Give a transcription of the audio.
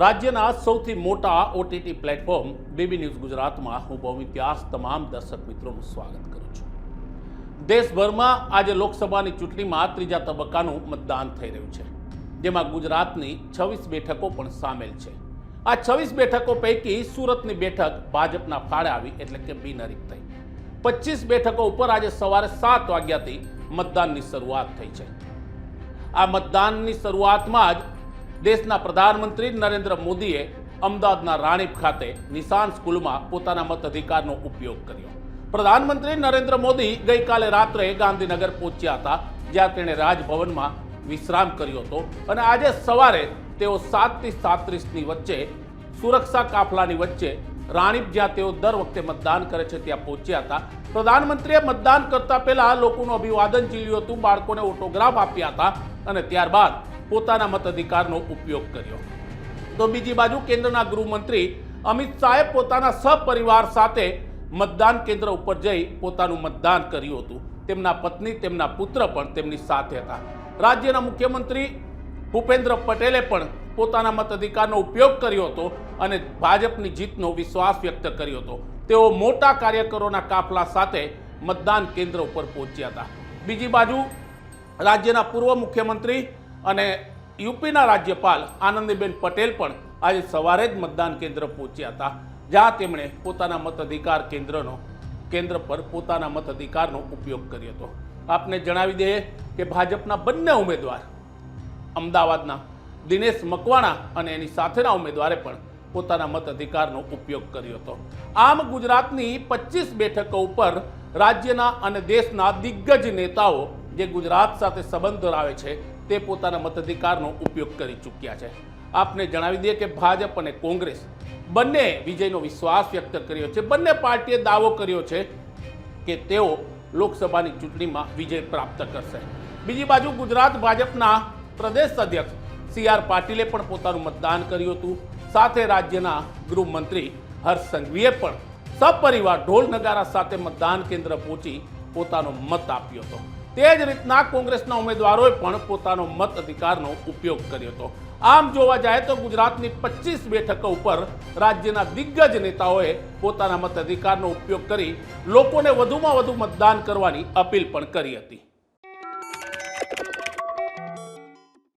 રાજ્યના સૌથી મોટા ઓટીટી પ્લેટફોર્મ બીબી ન્યૂઝ ગુજરાતમાં હું બહુ ઇતિહાસ તમામ દર્શક મિત્રોનું સ્વાગત કરું છું. દેશભરમાં આજે લોકસભાની ચૂંટણીમાં ત્રીજા તબક્કાનું મતદાન થઈ રહ્યું છે, જેમાં ગુજરાતની છવ્વીસ બેઠકો પણ સામેલ છે. આ છવ્વીસ બેઠકો પૈકી સુરતની બેઠક ભાજપના ફાળે આવી એટલે કે બિનહરીફ થઈ. પચીસ બેઠકો ઉપર આજે સવારે સાત વાગ્યાથી મતદાનની શરૂઆત થઈ છે. આ મતદાનની શરૂઆતમાં જ દેશના પ્રધાનમંત્રી નરેન્દ્ર મોદીએ અમદાવાદના રાણીપ ખાતે નિશાન સ્કૂલમાં પોતાના મત અધિકારનો ઉપયોગ કર્યો. પ્રધાનમંત્રી નરેન્દ્ર મોદી ગઈકાલે રાત્રે ગાંધીનગર પહોંચ્યા હતા, જ્યાં તેણે રાજભવનમાં વિશ્રામ કર્યો હતો અને આજે સવારે તેઓ સાતથી સાત્રીસની વચ્ચે સુરક્ષા કાફલાની વચ્ચે રાણીપ જ્યાં તેઓ દર વખતે મતદાન કરે છે ત્યાં પહોંચ્યા હતા. પ્રધાનમંત્રીએ મતદાન કરતા પહેલા લોકોનું અભિવાદન ઝીલ્યું હતું, બાળકોને ઓટોગ્રાફ આપ્યા હતા અને ત્યારબાદ પોતાના મતાધિકારનો ઉપયોગ કર્યો. તો બીજી બાજુ કેન્દ્રના ગૃહમંત્રી અમિત શાહે પોતાના સપરિવાર સાથે મતદાન કેન્દ્ર ઉપર જઈ પોતાનું મતદાન કર્યું હતું. તેમના પત્ની, તેમના પુત્ર પણ તેમની સાથે હતા. રાજ્યના મુખ્યમંત્રી ભૂપેન્દ્ર પટેલે પણ પોતાના મતાધિકારનો ઉપયોગ કર્યો હતો અને ભાજપની જીતનો વિશ્વાસ વ્યક્ત કર્યો હતો. તેઓ મોટા કાર્યકરોના કાફલા સાથે મતદાન કેન્દ્ર ઉપર પહોંચ્યા હતા. બીજી બાજુ રાજ્યના પૂર્વ મુખ્યમંત્રી અને યુપીના રાજ્યપાલ આનંદીબેન પટેલ પણ આજે સવારે જ મતદાન કેન્દ્ર પહોંચ્યા હતા, જ્યાં તેમણે પોતાના મતાધિકાર કેન્દ્રનો, કેન્દ્ર પર પોતાના મતાધિકારનો ઉપયોગ કર્યો હતો. આપને જણાવી દઈએ કે ભાજપના બંને ઉમેદવાર, અમદાવાદના દિનેશ મકવાણા અને એની સાથેના ઉમેદવારે પણ પોતાના મત અધિકારનો ઉપયોગ કર્યો હતો. આમ ગુજરાતની પચીસ બેઠકો ઉપર રાજ્યના અને દેશના દિગ્ગજ નેતાઓ જે ગુજરાત સાથે સંબંધ ધરાવે છે તે પોતાના મતાધિકારનો ઉપયોગ કરી ચૂક્યા છે. આપને જણાવી દઈએ કે ભાજપ અને કોંગ્રેસ બંને વિજયનો વિશ્વાસ વ્યક્ત કર્યો છે. બંને પાર્ટીએ દાવો કર્યો છે કે તેઓ લોકસભાની ચૂંટણીમાં વિજય પ્રાપ્ત કરશે. બીજી બાજુ ગુજરાત ભાજપના પ્રદેશ અધ્યક્ષ સી આર પાટીલે પણ પોતાનું મતદાન કર્યું હતું. સાથે રાજ્યના ગૃહમંત્રી હર્ષ સંઘવીએ પણ સપરિવાર ઢોલ નગારા સાથે મતદાન કેન્દ્ર પહોંચી પોતાનો મત આપ્યો હતો. તે જ રીતના કોંગ્રેસના ઉમેદવારોએ પણ પોતાનો મત અધિકારનો ઉપયોગ કર્યો હતો. આમ જોવા જાય તો ગુજરાતની પચીસ બેઠકો ઉપર રાજ્યના દિગ્ગજ નેતાઓએ પોતાના મત અધિકારનો ઉપયોગ કરી લોકોને વધુમાં વધુ મતદાન કરવાની અપીલ પણ કરી હતી.